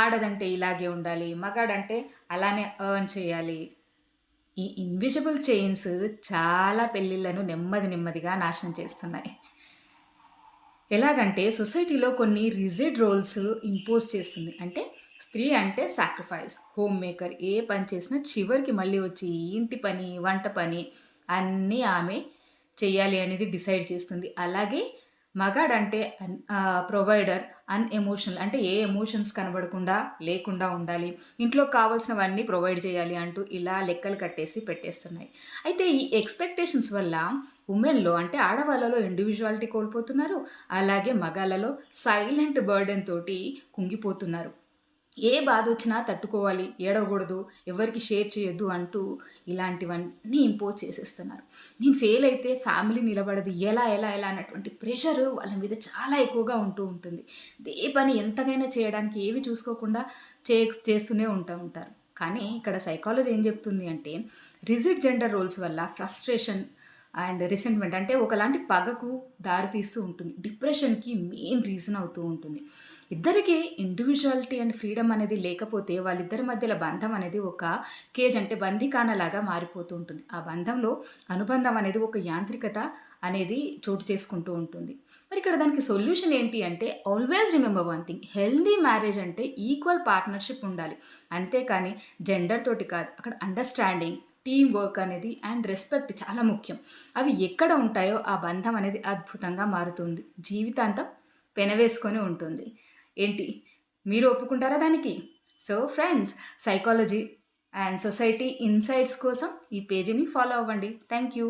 ఆడదంటే ఇలాగే ఉండాలి మగాడంటే అలానే ఎర్న్ చేయాలి. ఈ ఇన్విజిబుల్ చైన్స్ చాలా పెళ్ళిళ్ళను నెమ్మది నెమ్మదిగా నాశనం చేస్తున్నాయి. ఎలాగంటే సొసైటీలో కొన్ని రిజిడ్ రోల్స్ ఇంపోజ్ చేస్తుంది. అంటే స్త్రీ అంటే సాక్రిఫైస్ హోమ్ మేకర్ ఏ పని చేసినా చివరికి మళ్ళీ వచ్చి ఇంటి పని వంట పని అన్నీ ఆమె చెయ్యాలి అనేది డిసైడ్ చేస్తుంది. అలాగే మగాడంటే ప్రొవైడర్ అన్ఎమోషనల్ అంటే ఏ ఎమోషన్స్ కనబడకుండా లేకుండా ఉండాలి. ఇంట్లో కావాల్సినవన్నీ ప్రొవైడ్ చేయాలి అంటూ ఇలా లెక్కలు కట్టేసి పెట్టేస్తున్నాయి. అయితే ఈ ఎక్స్పెక్టేషన్స్ వల్ల ఉమెన్లో అంటే ఆడవాళ్ళలో ఇండివిజువాలిటీ కోల్పోతున్నారు అలాగే మగాళ్ళలో సైలెంట్ బర్డెన్ తోటి కుంగిపోతున్నారు. ఏ బాధ వచ్చినా తట్టుకోవాలి ఏడవకూడదు ఎవరికి షేర్ చేయొద్దు అంటూ ఇలాంటివన్నీ ఇంపోజ్ చేసేస్తున్నారు. నేను ఫెయిల్ అయితే ఫ్యామిలీ నిలబడదు ఎలా ఎలా ఎలా అన్నటువంటి ప్రెషర్ వాళ్ళ మీద చాలా ఎక్కువగా ఉంటూ ఉంటుంది. ఏ పని ఎంతకైనా చేయడానికి ఏవి చూసుకోకుండా చే చేస్తూనే ఉంటా ఉంటారు. కానీ ఇక్కడ సైకాలజీ ఏం చెప్తుంది అంటే రిజిడ్ జెండర్ రోల్స్ వల్ల ఫ్రస్ట్రేషన్ అండ్ రిసెంట్మెంట్ అంటే ఒకలాంటి పగకు దారితీస్తూ ఉంటుంది. డిప్రెషన్కి మెయిన్ రీజన్ అవుతూ ఉంటుంది. ఇద్దరికి ఇండివిజువాలిటీ అండ్ ఫ్రీడమ్ అనేది లేకపోతే వాళ్ళిద్దరి మధ్యలో బంధం అనేది ఒక కేజ్ అంటే బందీకానలాగా మారిపోతూ ఉంటుంది. ఆ బంధంలో అనుబంధం అనేది ఒక యాంత్రికత అనేది చోటు చేసుకుంటూ ఉంటుంది. మరి ఇక్కడ దానికి సొల్యూషన్ ఏంటి అంటే always remember one thing healthy marriage అంటే ఈక్వల్ పార్ట్నర్షిప్ ఉండాలి. అంతేకాని జెండర్ తోటి కాదు. అక్కడ అండర్స్టాండింగ్ టీం వర్క్ అనేది అండ్ రెస్పెక్ట్ చాలా ముఖ్యం. అవి ఎక్కడ ఉంటాయో ఆ బంధం అనేది అద్భుతంగా మారుతుంది. జీవితాంతం పెనవేసుకొని ఉంటుంది. ఏంటి? మీరు ఒప్పుకుంటారా దానికి? So friends psychology and society insights కోసం ఈ పేజీని ఫాలో అవ్వండి. Thank you